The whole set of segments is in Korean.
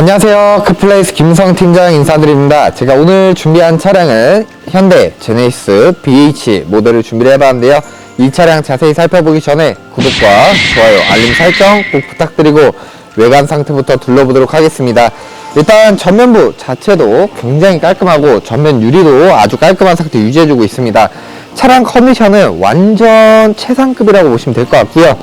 안녕하세요. 크플레이스 김성 팀장 인사드립니다. 제가 오늘 준비한 차량은 현대 제네시스 BH 모델을 준비를 해봤는데요. 이 차량 자세히 살펴보기 전에 구독과 좋아요, 알림 설정 꼭 부탁드리고 외관 상태부터 둘러보도록 하겠습니다. 일단 전면부 자체도 굉장히 깔끔하고 전면 유리도 아주 깔끔한 상태 유지해주고 있습니다. 차량 컨디션은 완전 최상급이라고 보시면 될 것 같고요.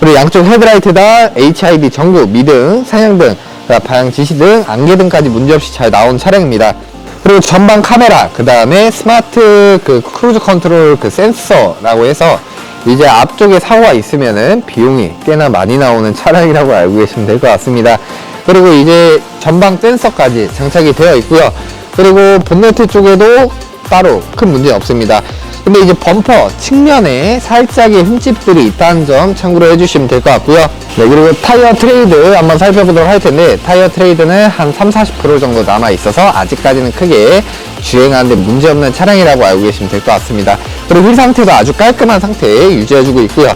그리고 양쪽 헤드라이트 다 HID 전구, 미등, 사냥등, 방향 지시등, 안개 등까지 문제없이 잘 나온 차량입니다. 그리고 전방 카메라, 그 다음에 스마트 그 크루즈 컨트롤 그 센서라고 해서 이제 앞쪽에 사고가 있으면은 비용이 꽤나 많이 나오는 차량이라고 알고 계시면 될 것 같습니다. 그리고 이제 전방 센서까지 장착이 되어 있고요. 그리고 본네트 쪽에도 따로 큰 문제 없습니다. 근데 이제 범퍼 측면에 살짝의 흠집들이 있다는 점 참고로 해주시면 될 것 같고요. 네, 그리고 타이어 트레이드 한번 살펴보도록 할 텐데, 타이어 트레이드는 한 3, 40% 정도 남아 있어서 아직까지는 크게 주행하는데 문제없는 차량이라고 알고 계시면 될 것 같습니다. 그리고 휠 상태도 아주 깔끔한 상태에 유지해주고 있고요.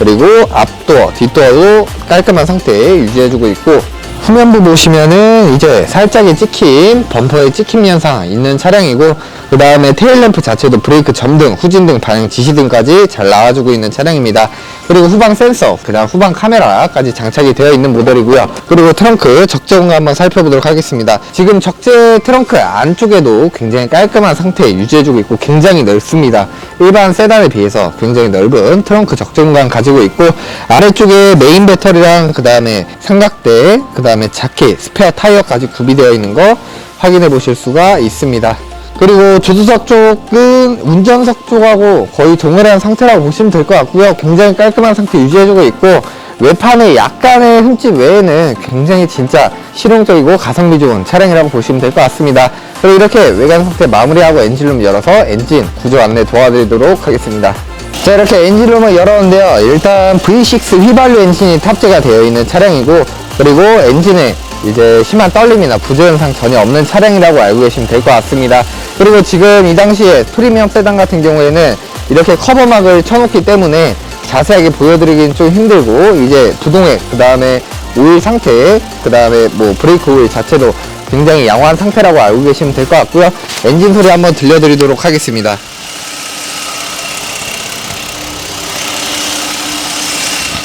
그리고 앞도어, 뒷도어도 깔끔한 상태에 유지해주고 있고, 후면부 보시면은 이제 살짝의 찍힘, 범퍼에 찍힘 현상 있는 차량이고 그 다음에 테일램프 자체도 브레이크 점등, 후진등, 방향 지시등까지 잘 나와주고 있는 차량입니다. 그리고 후방 센서, 그 다음 후방 카메라까지 장착이 되어 있는 모델이고요. 그리고 트렁크 적재 공간 한번 살펴보도록 하겠습니다. 지금 적재 트렁크 안쪽에도 굉장히 깔끔한 상태 유지해주고 있고 굉장히 넓습니다. 일반 세단에 비해서 굉장히 넓은 트렁크 적재 공간 가지고 있고 아래쪽에 메인 배터리랑 그 다음에 삼각대, 그 다음에 자켓, 스페어 타이어까지 구비되어 있는 거 확인해 보실 수가 있습니다. 그리고 조수석 쪽은 운전석 쪽하고 거의 동일한 상태라고 보시면 될 것 같고요. 굉장히 깔끔한 상태 유지해주고 있고 외판에 약간의 흠집 외에는 굉장히 진짜 실용적이고 가성비 좋은 차량이라고 보시면 될 것 같습니다. 그리고 이렇게 외관 상태 마무리하고 엔진룸 열어서 엔진 구조 안내 도와드리도록 하겠습니다. 자 이렇게 엔진룸을 열었는데요. 일단 V6 휘발유 엔진이 탑재가 되어 있는 차량이고 그리고 엔진에 이제 심한 떨림이나 부조 현상 전혀 없는 차량이라고 알고 계시면 될 것 같습니다. 그리고 지금 이 당시에 프리미엄 세단 같은 경우에는 이렇게 커버막을 쳐놓기 때문에 자세하게 보여드리긴 좀 힘들고 이제 부동액 그 다음에 오일 상태 그 다음에 뭐 브레이크 오일 자체도 굉장히 양호한 상태라고 알고 계시면 될 것 같고요. 엔진 소리 한번 들려드리도록 하겠습니다.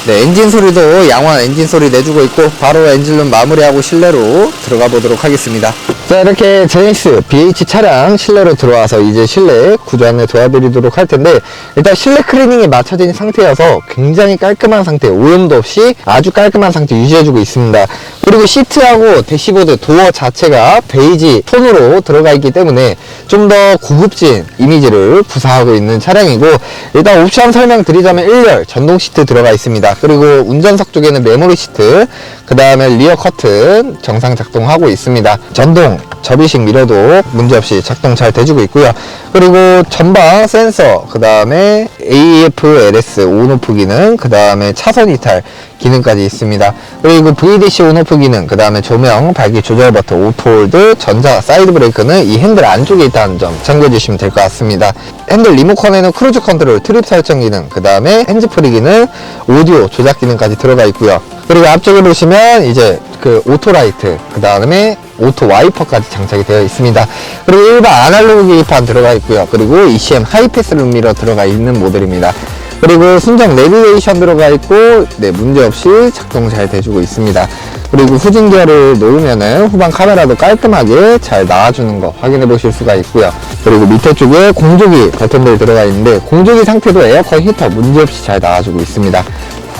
네, 엔진 소리도 양호한 엔진 소리 내주고 있고 바로 엔진룸 마무리하고 실내로 들어가 보도록 하겠습니다. 자, 이렇게 제네시스 BH 차량 실내로 들어와서 이제 실내 구조 안내 도와드리도록 할 텐데 일단 실내 클리닝이 맞춰진 상태여서 굉장히 깔끔한 상태, 오염도 없이 아주 깔끔한 상태 유지해주고 있습니다. 그리고 시트하고 대시보드 도어 자체가 베이지 톤으로 들어가 있기 때문에 좀 더 고급진 이미지를 구사하고 있는 차량이고 일단 옵션 설명 드리자면 1열 전동 시트 들어가 있습니다. 그리고 운전석 쪽에는 메모리 시트, 그 다음에 리어 커튼 정상 작동하고 있습니다. 전동 접이식 미러도 문제없이 작동 잘 돼주고 있고요. 그리고 전방 센서, 그 다음에 AF, LS 온오프 기능, 그 다음에 차선 이탈 기능까지 있습니다. 그리고 VDC 온오프 기능, 그 다음에 조명, 밝기 조절 버튼, 오토홀드, 전자 사이드 브레이크는 이 핸들 안쪽에 있다는 점 참고해 주시면 될 것 같습니다. 핸들 리모컨에는 크루즈 컨트롤, 트립 설정 기능, 그 다음에 핸즈프리 기능, 오디오 조작 기능까지 들어가 있고요. 그리고 앞쪽에 보시면 이제 그 오토라이트, 그 다음에 오토 와이퍼까지 장착이 되어 있습니다. 그리고 일반 아날로그 계기판 들어가 있고요. 그리고 ECM 하이패스 룸미러 들어가 있는 모델입니다. 그리고 순정 내비게이션 들어가 있고 네 문제없이 작동 잘 돼주고 있습니다. 그리고 후진기어를 놓으면은 후방 카메라도 깔끔하게 잘 나와주는 거 확인해 보실 수가 있고요. 그리고 밑에 쪽에 공조기 버튼들이 들어가 있는데 공조기 상태도 에어컨 히터 문제없이 잘 나와주고 있습니다.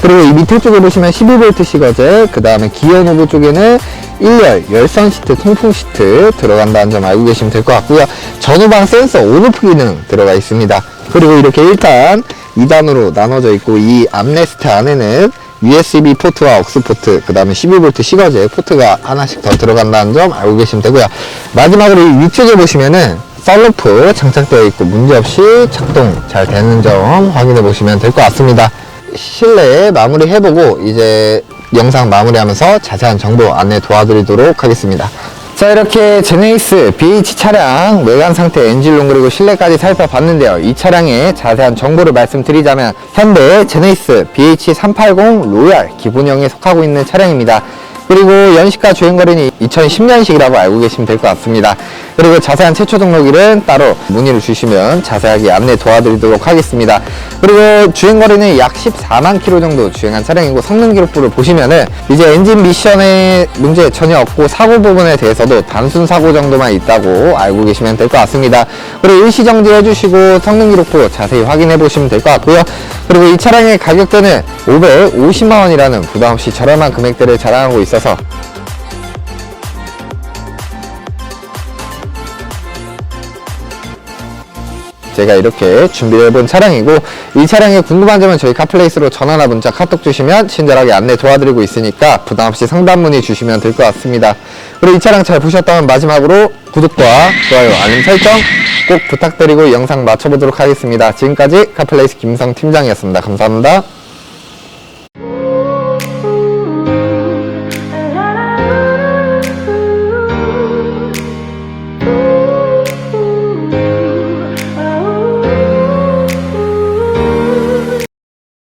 그리고 이 밑에 쪽에 보시면 12V 시거제, 그 다음에 기어 노브 쪽에는 1열 열선 시트, 통풍 시트 들어간다는 점 알고 계시면 될 것 같고요. 전후방 센서 온오프 기능 들어가 있습니다. 그리고 이렇게 일단 2단으로 나눠져 있고 이 암레스트 안에는 USB 포트와 억스 포트, 그 다음에 12V 시거제 포트가 하나씩 더 들어간다는 점 알고 계시면 되고요. 마지막으로 이 위쪽에 보시면은 썬루프 장착되어 있고 문제없이 작동 잘 되는 점 확인해 보시면 될 것 같습니다. 실내 마무리 해보고 이제 영상 마무리하면서 자세한 정보 안내 도와드리도록 하겠습니다. 자 이렇게 제네이스 BH 차량 외관 상태 엔진룸 그리고 실내까지 살펴봤는데요 이 차량의 자세한 정보를 말씀드리자면 현대 제네이스 BH380 로얄 기본형에 속하고 있는 차량입니다 그리고 연식과 주행거리는 2010년식이라고 알고 계시면 될 것 같습니다. 그리고 자세한 최초 등록일은 따로 문의를 주시면 자세하게 안내 도와드리도록 하겠습니다. 그리고 주행거리는 약 14만 킬로 정도 주행한 차량이고 성능 기록부를 보시면은 이제 엔진 미션에 문제 전혀 없고 사고 부분에 대해서도 단순 사고 정도만 있다고 알고 계시면 될 것 같습니다. 그리고 일시 정지해 주시고 성능 기록부 자세히 확인해 보시면 될 것 같고요. 그리고 이 차량의 가격대는 550만 원이라는 부담 없이 저렴한 금액대를 자랑하고 있어서 제가 이렇게 준비를 해본 차량이고 이 차량에 궁금한 점은 저희 카플레이스로 전화나 문자 카톡 주시면 친절하게 안내 도와드리고 있으니까 부담 없이 상담 문의 주시면 될 것 같습니다. 그리고 이 차량 잘 보셨다면 마지막으로 구독과 좋아요, 알림 설정 꼭 부탁드리고 영상 마쳐보도록 하겠습니다. 지금까지 카플레이스 김성 팀장이었습니다. 감사합니다.